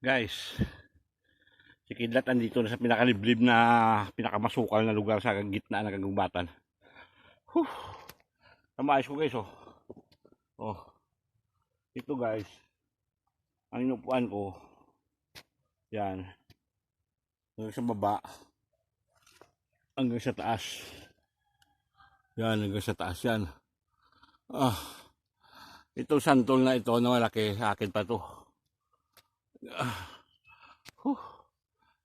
Guys, si Kidlat andito na sa pinakaliblib na pinakamasukal na lugar sa gitna ng kagubatan. Huh. Namayos ko guys oh. Oh. Ito guys. Ang inupuan ko. Yan. Hanggang sa baba. Hanggang sa taas. Yan, hanggang sa taas yan. Ah. Itong santol na ito na malaki akin pa to. Huh.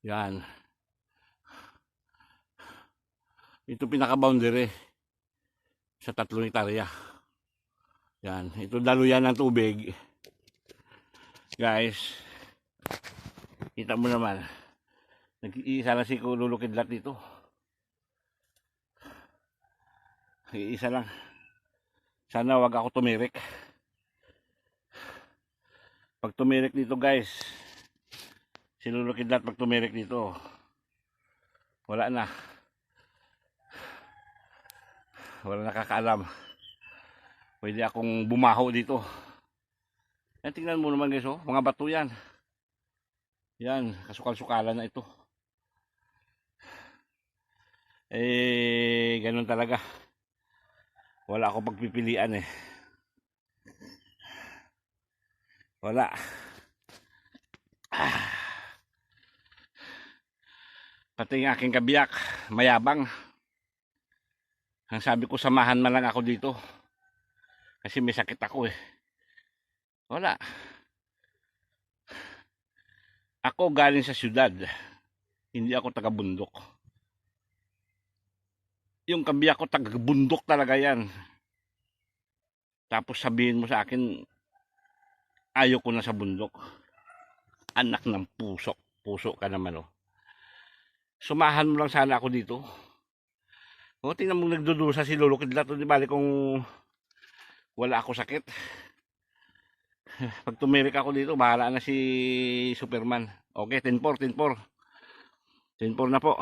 Yan. Ito pinaka-boundary sa tatlong hektarya. Yan. Ito daluyan ng tubig. Guys. Kita mo naman. Nag-iisa na si Kululu Kidlat dito. Iisa lang. Sana wag ako tumirik. Pag tumirik dito guys, si Lolo Kidlat pag tumirik dito, wala na. Wala nakakaalam. Pwede akong bumaho dito. Yan, tingnan mo naman guys, oh. mga bato yan. Yan, kasukal-sukalan na ito. Eh, ganun talaga. Wala akong pagpipilian eh. Wala. Ah. Pati yung aking kabiyak, mayabang. Ang sabi ko, samahan man lang ako dito. Kasi may sakit ako eh. Wala. Ako galing sa syudad. Hindi ako taga bundok. Yung kabiyak ko taga bundok talaga yan. Tapos sabihin mo sa akin, ayaw ko na sa bundok. Anak ng puso. Puso ka naman oh. Sumahan mo lang sana ako dito. O, tingnan mo nagdudusa si Lolo Kidlat. Di bali kung wala ako sakit. Pag tumirik ako dito, bahala na si Superman. Okay, 10-4, 10-4. 10-4 na po.